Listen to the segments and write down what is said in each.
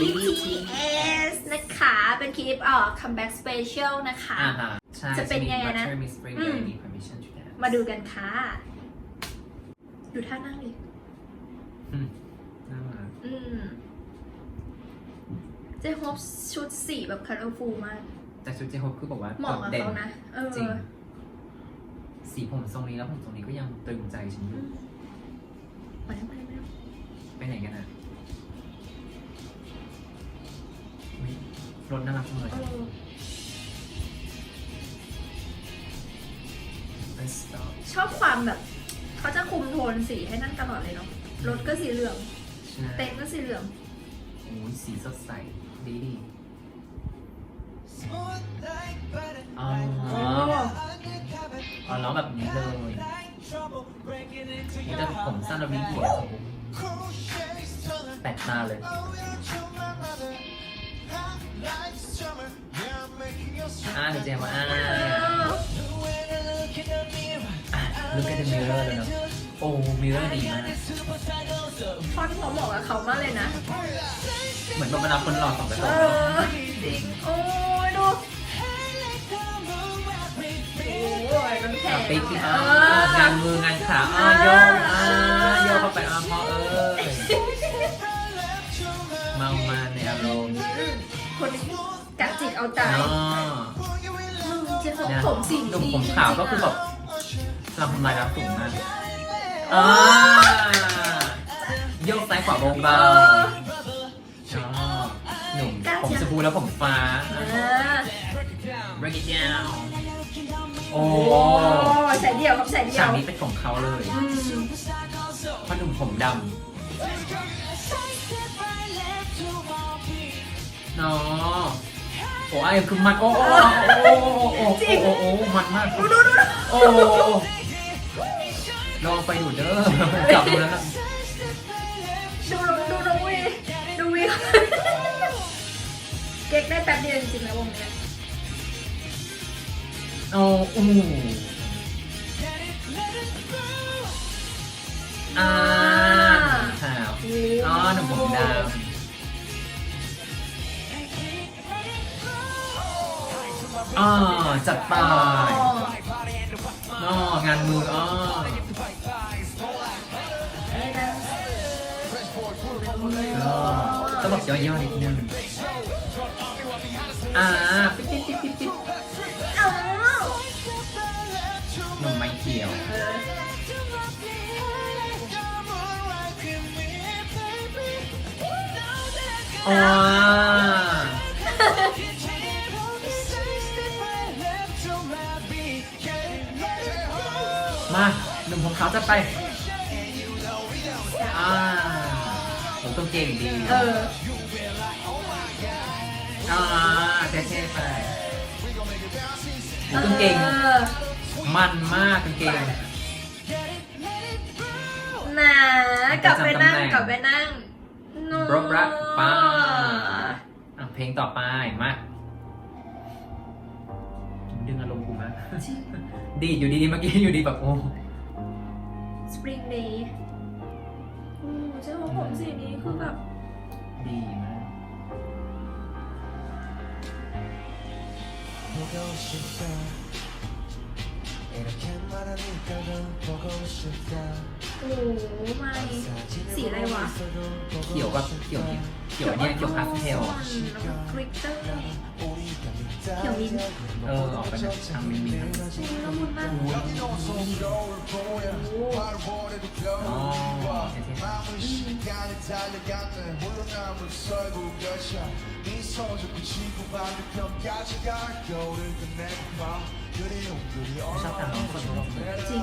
BTS นะคะ เป็นคลิปเอ่อ comeback special นะคะ อ่าฮะใช่จะเป็นไงนะ มี Spring อืม มี permission to dance มาดูกันค่ะ ดูท่านั่งดิอืมน่ารักอืมเจฮอปชุดสีแบบ colorful มาก แต่ชุดเจฮอปคือบอกว่าเหมาะกับโดดเด่นเขานะ เออจริง สีผมทรงนี้แล้วผมทรงนี้ก็ยังตรึงใจฉันอยู่มาแล้วมาแล้วมาแล้วไปไหนกันอะ รถน่ารักจังเลยเออ Let's stop ชอบความแบบ เขาจะคุมโทนสีให้นั่นตลอดเลยเนาะรถก็สีเหลืองใช่เต็นท์ก็สีเหลืองโอ้ยสีสดใสดีดีอ๋อโอ้อ๋อร้องแบบนี้เลยนี่แต่ผมสั้นแล้วมีเกียร์แปลกตาเลย อ่าเดี๋ยวเจมส์มาอ่าลูกกันจะมิเรอร์เลยเนาะโอ้มิเรอร์ดีมากท่อนหัวเหมาะกับเขามากเลยนะ เหมือนแบบเวลาคนหล่อสองกระจเอกเนอะอจริง โอ้ยดู โอ้ยน้ำแข็อะงปิ๊กปิ๊กเออะองานมืองานขาอะโยกอะโยกเข้าไปอะพอเอ้ย เมามาในอารมณ์คนกะจิตเอาใจอ๋อเจะผมสีหนุ่มดีผมขาวก็คือแบบทำทำลายรักสูงมากอ่าโยกซ้ายขวาเบาๆชอบหนุ่มผมชมพูแล้วผมฟ้า เออะอ break it down โอ้โอ้ใส่เดี่ยวครับใส่เดี่ยฉาวกนี้เป็นของเขาเลยอืม พ่อหนุ่มผมดำ อ๋อโอ้ยคือมัดโอ้โอ้โอ้โอ้โอ้โอ้มัดมากดูดโอ้ลองไปดูเด้อจับดูแล้วนะดูดูดูวิดูวีเก๊กได้แป๊บเดียวจริงๆนะวงเนี้เอาอู้อ่าขาวอ๋อหนุ่มผมดำ อ๋อจัดไปอ๋ออ๋องานมืออ๋อเอ้ยนะก็ต้องบอกย่อๆนิดนึงอ่าปิ๊บปิ๊บปิ๊บปิ๊บปิ๊บอ๋อหนุ่มไม้เขียวเออ ของเขาจะไป อ่า ผมต้องเก่งดี เออ อ่าเท่ๆไปผมต้องเก่งออมันมากกางเกง หนากลับไปนั่งประจำตำแหน่งกลับไปนั่งนัวบรบรักป้าอะเพลงต่อไป มาดึงอารมณ์กูมาจริงดีดอยู่ดีๆเมื่อกี้อยู่ดีแบบโอ้ Spring Day อใช่เพรผมสีนี้คือแบบ ดีมากโอ้ไม่สีอะไรวะเขียวกับเขียวเนี่ยเขียวเนี่ยเขียวพาสเทล กริตเตอร์ โอ้ พี่มินเออออกไปจากทางมินมินนะใช่ละมุนมากอ๋อเห็นไหมชอบทางน้องคนนู้นจริง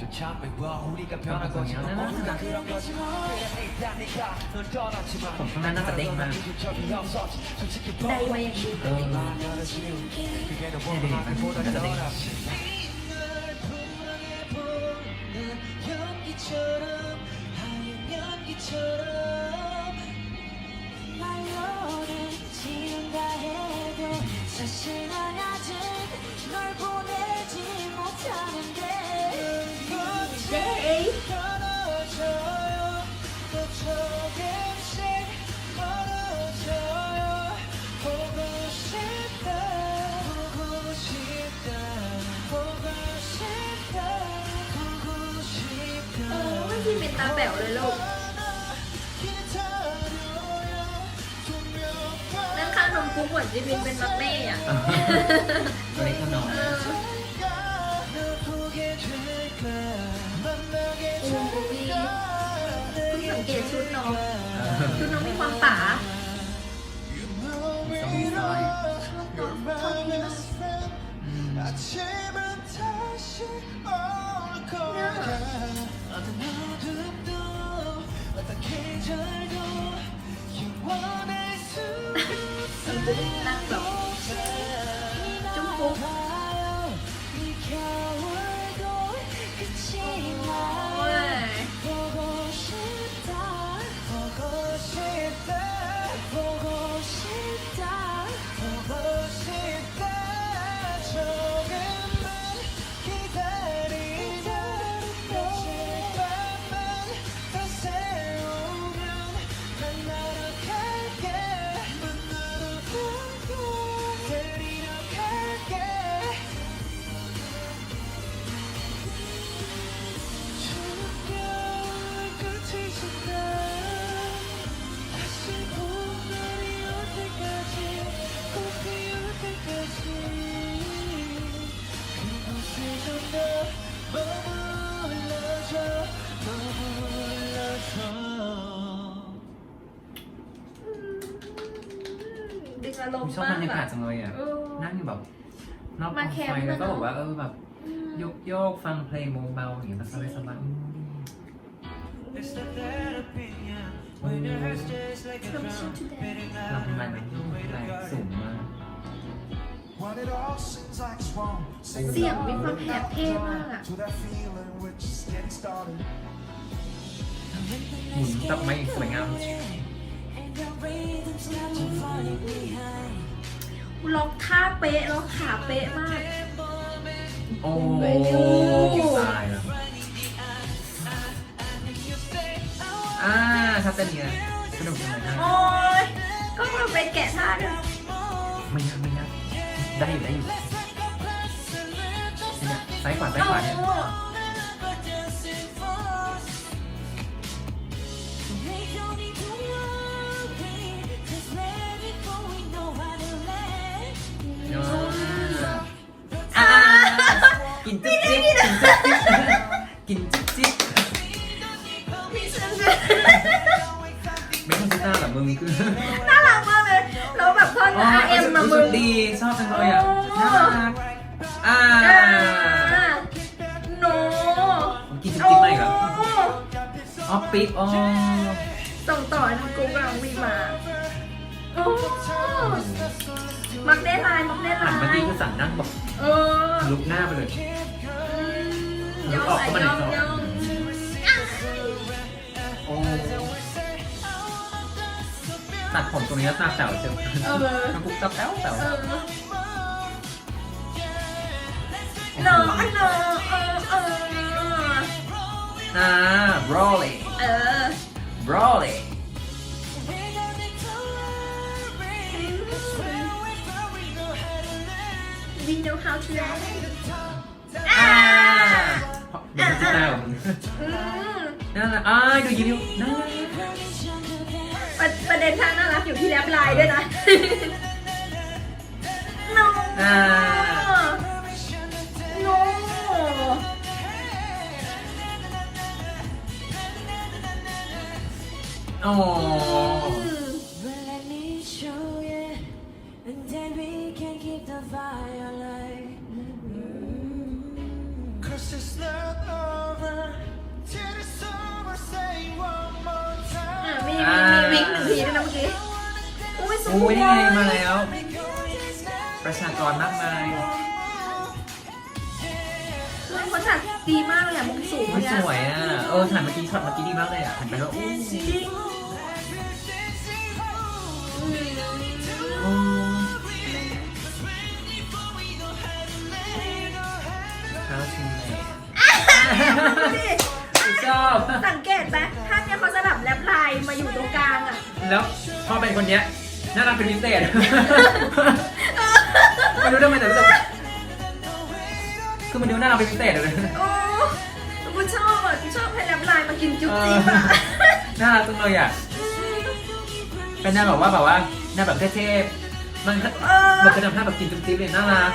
쫓아? 매워 우리가 변한 것이 모두가 그런 거지. 그래야 내가 그러니까 널 떠났지만 난 아까 내 힘을 솔직히 나이와의 기쁨 그게 더 원망을 보다가 떠났지 연기처럼 하얀 연기처럼. 말로는 지운다 해도 사실 난 아직 널 보내 เย้ที่เป็นตาแป๋วเลยลูกนั่นข้างนมคุกเหมือนจีบินเป็นมักเน่อย่าน้ง ชุดน้องมีความป๋าต้องมีสร้อยารมณ์ชอบมาบรกรยากาศอะจังเลยอะ เออ นั่งอยู่แบบนอกมาแคมป์ไฟแล้วก็ด้วยเนอะบอกว่าเออแบบอืมโยกโยกๆฟังเพลงเบาๆอย่างเงี้ยมันสบายสบายๆอืม It's the therapy yeah. When your heart stays like a ทำชุด drum ชุดแดง Beating เราเป็น loud มัน like the way แร to ง guard สูง it มาก When it all seems like it's wrong เสียงมีความแหบเท่มากอะ To that feeling which is getting started หมุนกลับมาอีกสวยงาม ล็อกท่าเป๊ะล็อกขาเป๊ะมาก โอ้โอ้ตายแล้วอ่าถ้าเต้นอย่างเงี้ยสนุกจังเลยนะโอ้ยก็มาเป็นแกะท่าด้วยไม่ยากไม่ยากได้อยู่ได้อยู่เนี่ยซ้ายขวาซ้ายขวาเนี่ย โอ้ มึงคือน่ารักมากเลยแล้วแบบท่อน อ๋อ R M มารู้มึสึงกดีชอบจังเลยอะโอ้น่ารักอ่าอ่าโนกินจิ๊บโอ้จิ๊บไม่เหรออ๋อปิ๊บอ๋อส่งต่อให้ทางกูกับน้องวีมาโอ้มักได้ลายมักได้หัลานมายที่คือสั่นนั่งบอกเออ ลุกหน้าไปเลยอืมยอมใส่ยอมยอมโอ้ ตัดผมตรงนี้แล้วตาแป๋วเชียวเออมันปุ๊บตาแป๋วแป๋วเออโนอันโนเออเอออ่า rolling เออ rolling We don't need to worry, just where we go, we know how to let วินโดว์ how to ride อ่าเดี๋ยวจะได้ของมึงอืม นั่นแหละอ่าดูยิ้มน่ารัก ประประเด็นท่าน่ารักอยู่ที่แรปไลน์ด้วยนะโนอ่า โนโอ้ ด้วยนะเมื่อกี้อุ้ยสวยโอ้ยนี่ไงมาแล้ว ประชากรมากมายเรื่องเขาจัดดีมากเลยอะมุมสูงโอ้ยเนี่ยสวยอะ เออถ่ายเมื่อกี้ช็อตเมื่อกี้ดีมากเลยอะหันไปแล้วอู้จริงอืมโอ้ข้าวชิมเลย แล้วพอเป็นคนเนี้ยน่ารักเป็นพิเศษ ไม่รู้ทำไมแต่รู้สึกคือมันดูน่ารักเป็นพิเศษเลยโอ้กูชอบอะกูชอบให้แรปไลน์มากินจุ๊บจิ๊บอะน่ารักจังเลยอะ เป็นหน้าแบบว่าแบบว่าหน้าแบบเท่ๆมันเออมันจะทำหน้าแบบกินจุ๊บจิ๊บเลยน่ารัก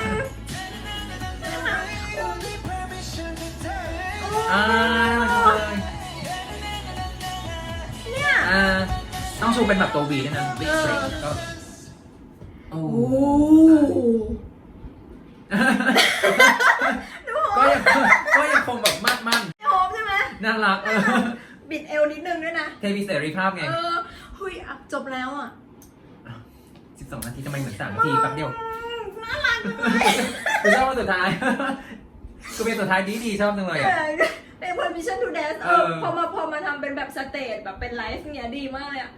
อ่าน่ารักจังเลยเนี่ยอ่า ต้องชูเป็นแบบตัววีด้วยนะบิ๊กเฟรก็โอ้โอ้ก็ยังก็ยังคงแบบมากมั่นโฮมใช่ไหมน่ารักเออบิดเอวนิดนึงด้วยนะ เทวีเสรีภาพไง เออเฮ้ยอะจบแล้วอะ12 นาทีทำไมเหมือน3นาทีแป๊บเดียวอืมน่ารักเลย กูชอบวันสุดท้าย กูเป็นสุดท้ายดีดีๆชอบจังเลยอะ เป็น permission to dance เอเอออ พอมาพอมาทำเป็นแบบสเตจแบบเป็นไลฟ์เนี้ยดีมากเลยอะ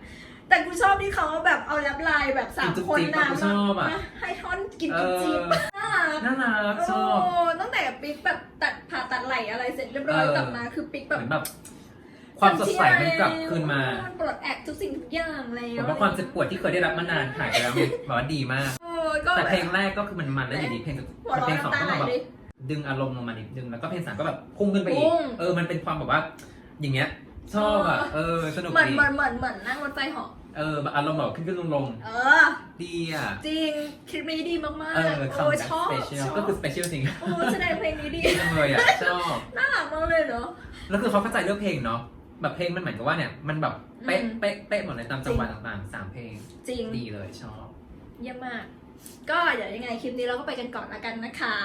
แต่กูชอบที่เขาแบบเอาแรปไลน์แบบสามคนจิ๊บๆนะกูชอบอะ มาให้ท่อนกินเอจิ๊บอๆน่ารัก น่ารักชอบ โตั้งแต่ปิ๊กแบบตัดผ่าตัดไหลอะไรเสร็จเรียบร้อยเออ กลับมาคือปิ๊กแบเหบมือนแบบ ความสดใสมันกลับคืนมานปลดแอกทุกสิ่งทุกอย่างแล้ผมวว่าความเจ็บปวดที่เคยได้รับมานานหายไปแล้วไงแบบว่าดีมาก เออก็แต่แบบเพลงแรกก็คือมันมันแล้วอยู่ดีเพลงหัวเร้อเพลนงสองน้ำตาก็ไหลมาแบบเลย ดึงอารมณ์ลงมานิดนึงแล้วก็เพลงสามก็แบบพุ่งขึ้นไปอีพุ่กงเออมันเป็นความแบบว่า อย่างเงี้ยชอบอะเออสนุกเหมือนดีเหมือนเหมือนเหมือนนั่งรถไฟเหาะเออแบบอารมณ์แบบขึ้นขึ้นลงลงเออ ๆดีอะจริงคลิปนี้ดีมากๆเออโอ้คำแบบชอบสเปเชียลชอบก็คือสเปเชียลจริงโอ้แสดงเพลงนี้ดีดีจังเลยอะชอบ น่ารักมากเลยเนาะ แล้วคือเขาเข้าใจเรื่องเพลงเนาะแบบเพลงมันเหมือนกับว่าเนี่ยมันแบบเป๊ะอืม เป๊ะเป๊ะหมดเลยตามจังหวะต่างๆสามเพลงจริงดีเลยชอบ เยี่ยมมาก ก็เดี๋ยวยังไงคลิปนี้เราก็ไปกันก่อนละกันนะคะ